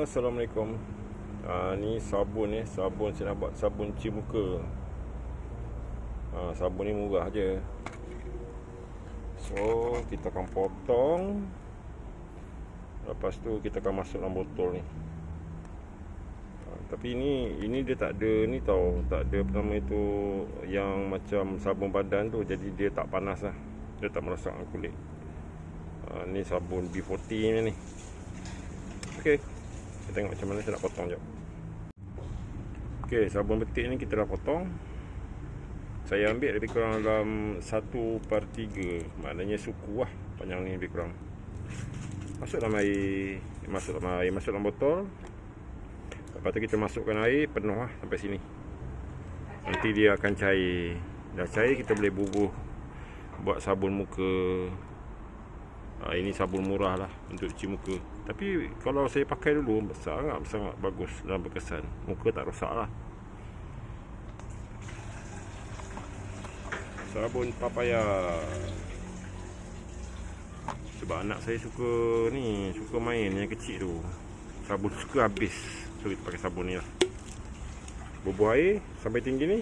Assalamualaikum. Ha, Ni sabun ni Sabun saya nak buat sabun cuci muka. Ha, Sabun ni murah je. So kita akan potong. Lepas tu kita akan masuk dalam botol ni. Ha, Tapi ni Ini dia tak ada ni tau. Tak ada pertama itu Yang macam sabun badan tu. Jadi dia tak panas lah. Dia tak merosakkan kulit. Ha, Ni sabun B40 ni ni. Okey. Kita tengok macam mana saya nak potong jap. Okey, sabun betik ni kita dah potong. Saya ambil lebih kurang dalam 1 per 3. Maknanya suku lah panjang ni lebih kurang. Masuk dalam air. Masuk dalam air. Masuk dalam botol. Lepas tu kita masukkan air penuh lah sampai sini. Nanti dia akan cair. Dah cair kita boleh bubuh buat sabun muka ha, Ini sabun murah lah Untuk cuci muka. Tapi kalau saya pakai dulu Sangat sangat bagus Dan berkesan. Muka tak rosak lah. Sabun papaya. Sebab anak saya suka ni Suka main yang kecil tu. Sabun suka habis. So kita pakai sabun ni lah. Bubuh air Sampai tinggi ni.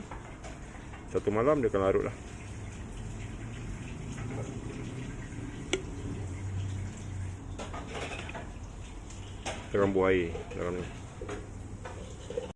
Satu malam dia akan larut lah Pero ang buhay eh. Naramdaman.